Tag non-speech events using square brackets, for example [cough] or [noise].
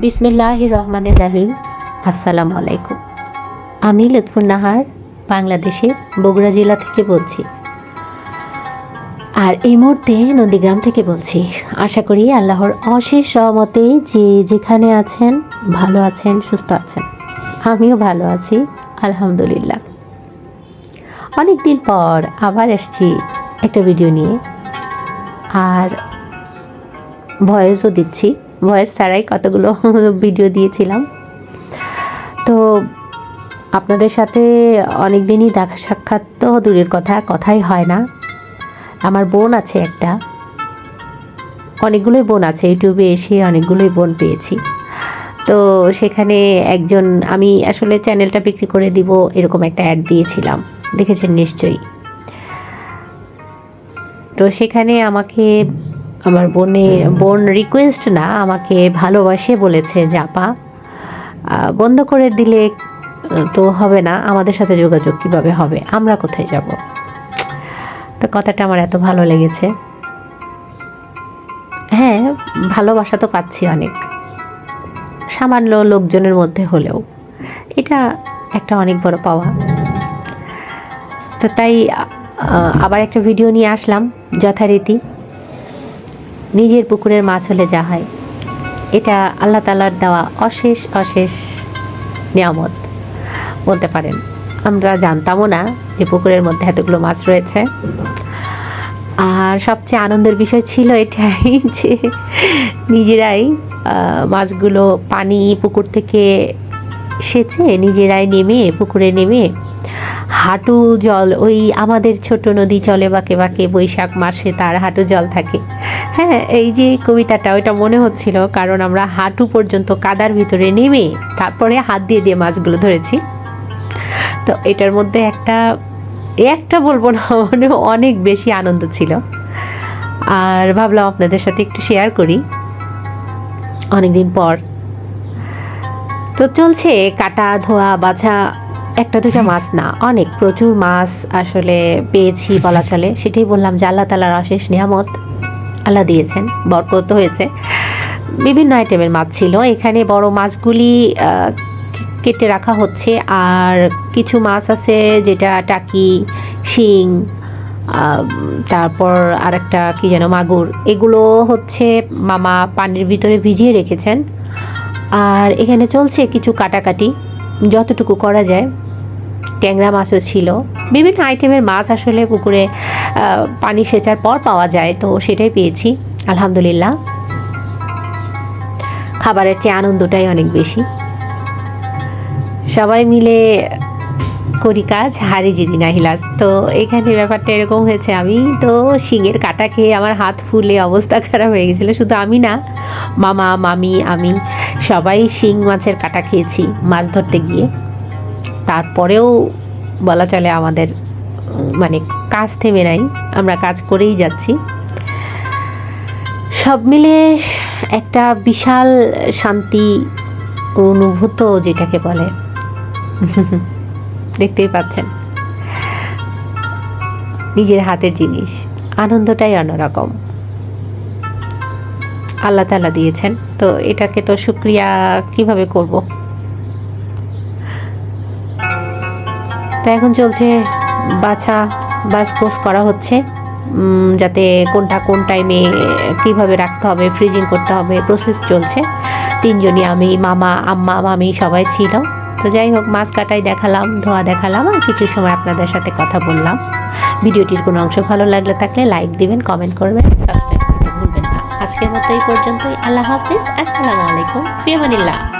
বিসমিল্লাহ রহমানের রাহিম আসসালামু আলাইকুম। আমি লুৎফুর নাহার, বাংলাদেশের বগুড়া জেলা থেকে বলছি। আর এই মুহূর্তে নন্দীগ্রাম থেকে বলছি। আশা করি আল্লাহর অশেষ সহমতে যে যেখানে আছেন, ভালো আছেন, সুস্থ আছেন। আমিও ভালো আছি, আলহামদুলিল্লাহ। অনেক দিন পর আবার এসছি একটা ভিডিও নিয়ে। আর ভয়েসও দিচ্ছি। ভয়েস ছাড়াই কতগুলো [laughs] ভিডিও দিয়েছিলাম। তো আপনাদের সাথে অনেক দিনই দেখা সাক্ষাৎ তো দূরের কথা, কথাই হয় না। আমার বোন আছে একটা। অনেকগুলোই বোন আছে, ইউটিউবে এসে অনেকগুলোই বোন পেয়েছি। তো সেখানে একজন, আমি আসলে চ্যানেলটা বিক্রি করে দিব, এরকম একটা অ্যাড দিয়েছিলাম। দেখেছেন নিশ্চয়ই। তো সেখানে আমাকে আমার বোনের বোন রিকোয়েস্ট না আমাকে ভালোবাসে বলেছে আপা বন্ধ করে দিলে তো হবে না আমাদের সাথে যোগাযোগ কীভাবে হবে? আমরা কোথায় যাব? তো কথাটা আমার এত ভালো লেগেছে। হ্যাঁ ভালোবাসা তো পাচ্ছি অনেক। সামান্য লোকজনের মধ্যে হলেও। এটা একটা অনেক বড় পাওয়া। তো তাই আবার একটা ভিডিও নিয়ে আসলাম যথারীতি। নিজের পুকুরের মাছ হলে যা হয়। এটা আল্লাহ তালার দেওয়া অশেষ অশেষ নিয়ামত বলতে পারেন। আমরা জানতামও না যে পুকুরের মধ্যে এতগুলো মাছ রয়েছে। আর সবচেয়ে আনন্দের বিষয় ছিল এটাই যে নিজেরাই মাছগুলো পানি পুকুর থেকে সেচে নিজেরাই নেমে, পুকুরে নেমে হাঁটু জল, ওই আমাদের ছোট নদী চলে বাঁকে বাঁকে, বৈশাখ মাসে তার হাঁটু জল থাকে। হ্যাঁ এই যে কবিতাটা, ওইটা মনে হচ্ছিল, কারণ আমরা হাঁটু পর্যন্ত কাদার ভিতরে নেমে তারপরে হাত দিয়ে দিয়ে মাছগুলো ধরেছি। তো এটার মধ্যে একটা একটা বলব না মানে অনেক বেশি আনন্দ ছিল। আর ভাবলাম আপনাদের সাথে একটু শেয়ার করি। অনেকদিন পর তো চলছে কাটা, ধোয়া, বাছা, একটা দুটা মাছ না, অনেক, প্রচুর মাছ আসলে পেয়েছি বলা চলে। সেটাই বললাম যে আল্লাহ তালার অশেষ নিয়ামত আল্লাহ দিয়েছেন, বরকত হয়েছে। বিভিন্ন আইটেমের মাছ ছিল, এখানে বড় মাছগুলি কেটে রাখা হচ্ছে। আর কিছু মাছ আছে যেটা টাকি, শিং তারপর আরেকটা কি যেন, মাগুর। এগুলো হচ্ছে মামা পানির ভিতরে ভিজিয়ে রেখেছেন। আর এখানে চলছে কিছু কাটাকাটি, যতটুকু করা যায়। ট্যাংরা মাছও ছিল। বিভিন্ন আইটেমের মাছ আসলে পুকুরে পানি সেচার পর পাওয়া যায়, তো সেটাই পেয়েছি, আলহামদুলিল্লাহ। খাবারের চেয়ে আনন্দটাই অনেক বেশি। সবাই মিলে করি কাজ, হারি জিদি না হিলাস। তো এখানে ব্যাপারটা এরকম হয়েছে, আমি তো শিঙের কাটা খেয়ে আমার হাত ফুলে অবস্থা [laughs] খারাপ হয়ে গেছিল, শুধু আমি না, মামা, মামি, আমি সবাই শিং মাছের কাটা খেয়েছি মাছ ধরতে গিয়ে। তারপরেও বলা চলে আমাদের মানে কাজ থেমে নাই, আমরা কাজ করেই যাচ্ছি। সব মিলে একটা বিশাল শান্তি অনুভূত যেটাকে বলে। [laughs] দেখতেই পাচ্ছেন। নিজের হাতের জিনিস, আনন্দটাই অন্যরকম। আল্লাহ তালা দিয়েছেন, তো এটাকে তো শুক্রিয়া কীভাবে করব? তো এখন চলছে বাছা বাস পোস করা হচ্ছে যাতে কোনটা কোন টাইমে কীভাবে রাখতে হবে ফ্রিজিং করতে হবে প্রসেস চলছে। তিনজনই আমি, মামা, আম্মা, মামি সবাই ছিল তো যাই হোক, মাছ কাটাই দেখালাম, ধোয়া দেখালাম, আর কিছু সময় আপনাদের সাথে কথা বললাম। ভিডিওটির কোনো অংশ ভালো লাগলে থাকলে লাইক দিবেন, কমেন্ট করবেন, সাবস্ক্রাইব করতে ভুলবেন না। আজকের মতো এই পর্যন্তই। আল্লাহ হাফিজ। আসসালামু আলাইকুম। ফিয়ামানিল্লাহ